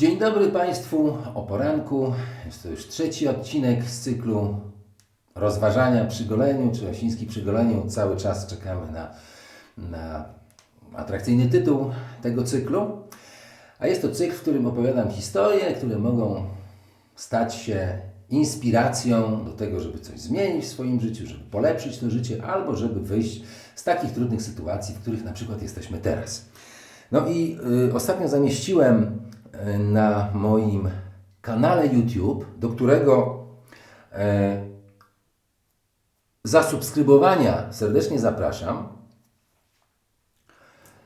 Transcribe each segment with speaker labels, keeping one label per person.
Speaker 1: Dzień dobry Państwu o poranku. Jest to już trzeci odcinek z cyklu rozważania przy goleniu, czy Osiński przy goleniu. Cały czas czekamy na, na atrakcyjny tytuł tego cyklu. A jest to cykl, w którym opowiadam historie, które mogą stać się inspiracją do tego, żeby coś zmienić w swoim życiu, żeby polepszyć to życie, albo żeby wyjść z takich trudnych sytuacji, w których na przykład jesteśmy teraz. No i y, ostatnio zamieściłem na moim kanale YouTube, do którego y, zasubskrybowania serdecznie zapraszam.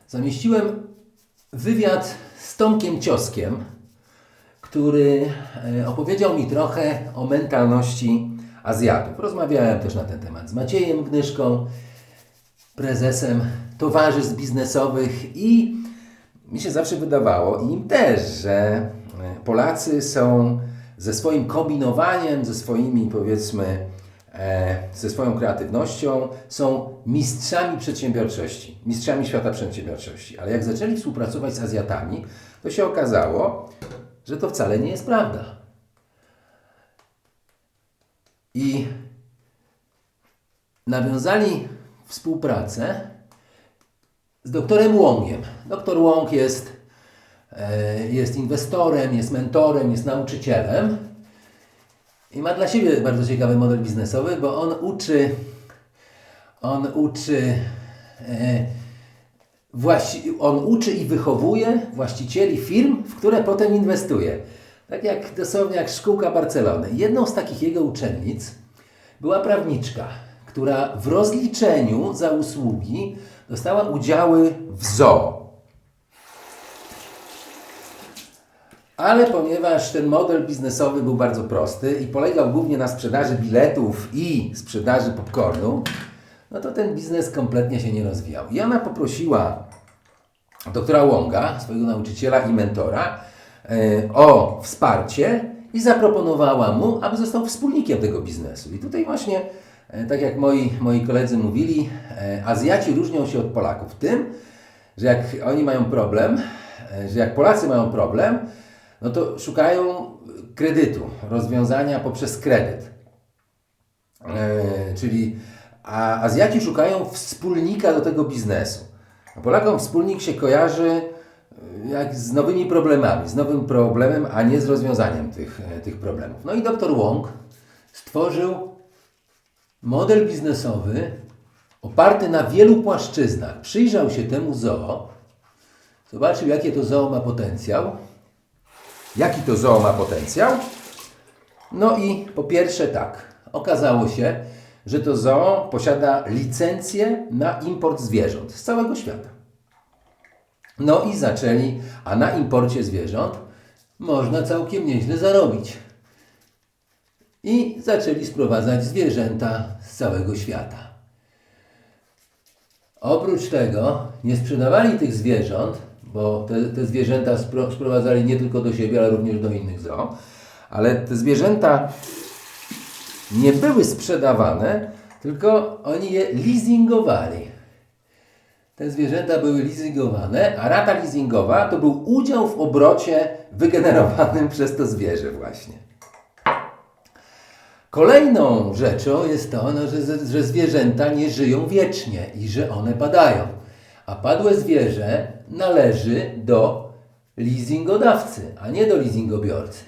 Speaker 1: Zamieściłem wywiad z Tomkiem Cioskiem, który e, opowiedział mi trochę o mentalności Azjatów. Rozmawiałem też na ten temat z Maciejem Gnyszką, prezesem towarzystw biznesowych i mi się zawsze wydawało, i im też, że e, Polacy są ze swoim kombinowaniem, ze swoimi powiedzmy, e, ze swoją kreatywnością, są mistrzami przedsiębiorczości, mistrzami świata przedsiębiorczości. Ale jak zaczęli współpracować z Azjatami, to się okazało, że to wcale nie jest prawda. I nawiązali współpracę z doktorem Łągiem. Doktor Łąg jest, e, jest inwestorem, jest mentorem, jest nauczycielem i ma dla siebie bardzo ciekawy model biznesowy, bo on uczy, on uczy, e, on uczy i wychowuje właścicieli firm, w które potem inwestuje. Tak jak dosłownie jak szkółka Barcelony. Jedną z takich jego uczennic była prawniczka, która w rozliczeniu za usługi dostała udziały w zoo. Ale ponieważ ten model biznesowy był bardzo prosty i polegał głównie na sprzedaży biletów i sprzedaży popcornu, no to ten biznes kompletnie się nie rozwijał. I ona poprosiła doktora Łąga, swojego nauczyciela i mentora, e, o wsparcie i zaproponowała mu, aby został wspólnikiem tego biznesu. I tutaj właśnie, tak jak moi, moi koledzy mówili, e, Azjaci różnią się od Polaków tym, że jak oni mają problem, e, że jak Polacy mają problem, no to szukają kredytu, rozwiązania poprzez kredyt. E, czyli a Azjaci szukają wspólnika do tego biznesu. A Polakom wspólnik się kojarzy e, jak z nowymi problemami, z nowym problemem, a nie z rozwiązaniem tych, e, tych problemów. No i dr Wong stworzył model biznesowy oparty na wielu płaszczyznach. Przyjrzał się temu zoo, zobaczył jakie to zoo ma potencjał, jaki to zoo ma potencjał. No i po pierwsze tak, okazało się, że to zoo posiada licencję na import zwierząt z całego świata. No i zaczęli, a na imporcie zwierząt można całkiem nieźle zarobić. I zaczęli sprowadzać zwierzęta z całego świata. Oprócz tego nie sprzedawali tych zwierząt, bo te, te zwierzęta spro, sprowadzali nie tylko do siebie, ale również do innych zoo, ale te zwierzęta nie były sprzedawane, tylko oni je leasingowali. Te zwierzęta były leasingowane, a rata leasingowa to był udział w obrocie wygenerowanym przez to zwierzę właśnie. Kolejną rzeczą jest to, no, że, że zwierzęta nie żyją wiecznie i że one padają. A padłe zwierzę należy do leasingodawcy, a nie do leasingobiorcy.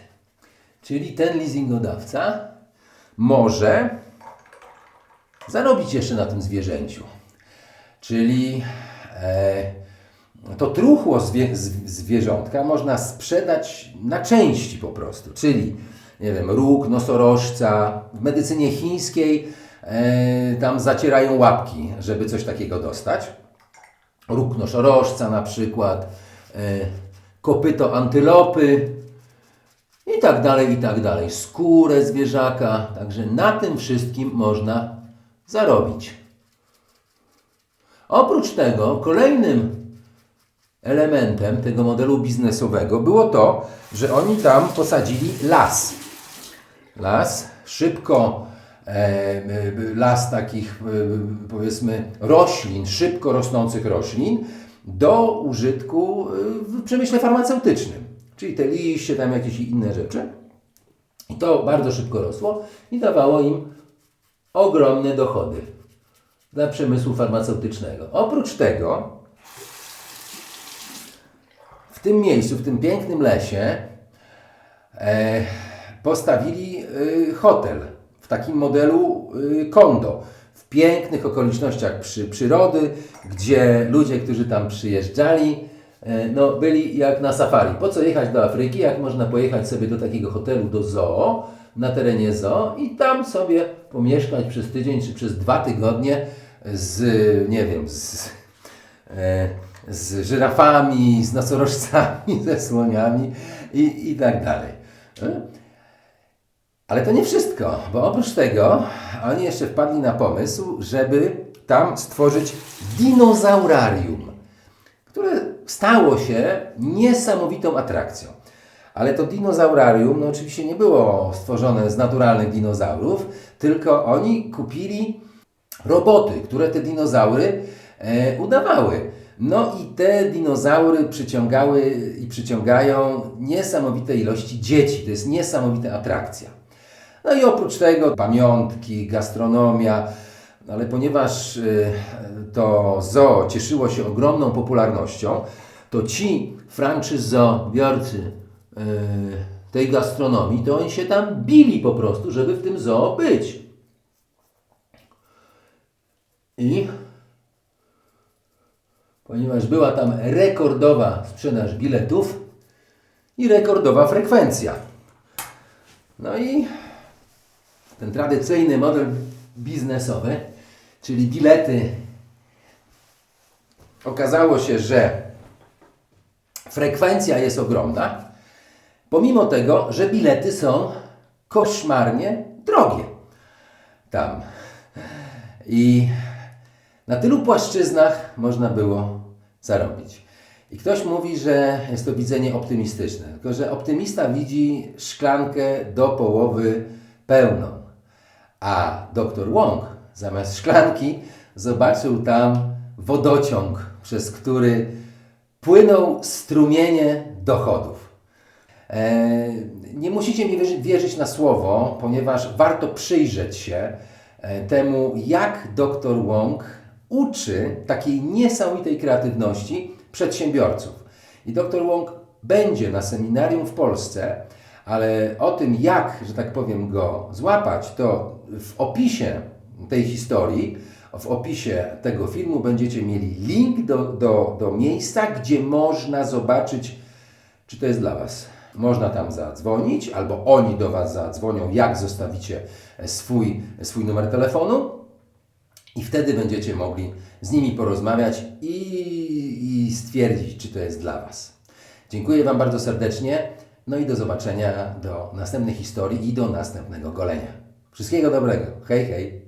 Speaker 1: Czyli ten leasingodawca może zarobić jeszcze na tym zwierzęciu. Czyli e, to truchło zwie, zwierzątka można sprzedać na części po prostu. Czyli, nie wiem, róg nosorożca. W medycynie chińskiej e, tam zacierają łapki, żeby coś takiego dostać. Róg nosorożca na przykład, e, kopyto antylopy, i tak dalej, i tak dalej. Skórę zwierzaka. Także na tym wszystkim można zarobić. Oprócz tego, kolejnym elementem tego modelu biznesowego było to, że oni tam posadzili las. Las, szybko, las takich powiedzmy roślin, szybko rosnących roślin do użytku w przemyśle farmaceutycznym. czyli te liście, tam jakieś inne rzeczy. I to bardzo szybko rosło i dawało im ogromne dochody dla przemysłu farmaceutycznego. Oprócz tego, w tym miejscu, w tym pięknym lesie, e, postawili hotel w takim modelu y, kondo. W pięknych okolicznościach przy, przyrody, gdzie ludzie, którzy tam przyjeżdżali, e, no, byli jak na safari. Po co jechać do Afryki, jak można pojechać sobie do takiego hotelu, do zoo, na terenie zoo i tam sobie pomieszkać przez tydzień czy przez dwa tygodnie z, nie wiem, z, z żyrafami, z nosorożcami, ze słoniami i, i tak dalej. Ale to nie wszystko, bo oprócz tego oni jeszcze wpadli na pomysł, żeby tam stworzyć dinozaurarium, które stało się niesamowitą atrakcją. Ale to dinozaurarium, no oczywiście nie było stworzone z naturalnych dinozaurów, tylko oni kupili roboty, które te dinozaury e, udawały. No i te dinozaury przyciągały i przyciągają niesamowite ilości dzieci. To jest niesamowita atrakcja. No i oprócz tego pamiątki, gastronomia, ale ponieważ y, to zoo cieszyło się ogromną popularnością, to ci franczyzobiorcy y, tej gastronomii, to oni się tam bili po prostu, żeby w tym zoo być. I ponieważ była tam rekordowa sprzedaż biletów i rekordowa frekwencja. No i ten tradycyjny model biznesowy, czyli bilety, okazało się, że frekwencja jest ogromna, pomimo tego, że bilety są koszmarnie drogie tam. I na tylu płaszczyznach można było zarobić. I ktoś mówi, że jest to widzenie optymistyczne, tylko że optymista widzi szklankę do połowy pełną, a dr Wong zamiast szklanki zobaczył tam wodociąg, przez który płyną strumienie dochodów. E, nie musicie mi wierzyć, wierzyć na słowo, ponieważ warto przyjrzeć się e, temu, jak dr Wong uczy takiej niesamowitej kreatywności przedsiębiorców. I dr Wong będzie na seminarium w Polsce, ale o tym, jak, że tak powiem, go złapać, to w opisie tej historii, w opisie tego filmu będziecie mieli link do, do, do miejsca, gdzie można zobaczyć, czy to jest dla Was. Można tam zadzwonić, albo oni do Was zadzwonią, jak zostawicie swój, swój numer telefonu i wtedy będziecie mogli z nimi porozmawiać i, i stwierdzić, czy to jest dla Was. Dziękuję Wam bardzo serdecznie. No i do zobaczenia do następnej historii i do następnego golenia. Wszystkiego dobrego. Hej, hej.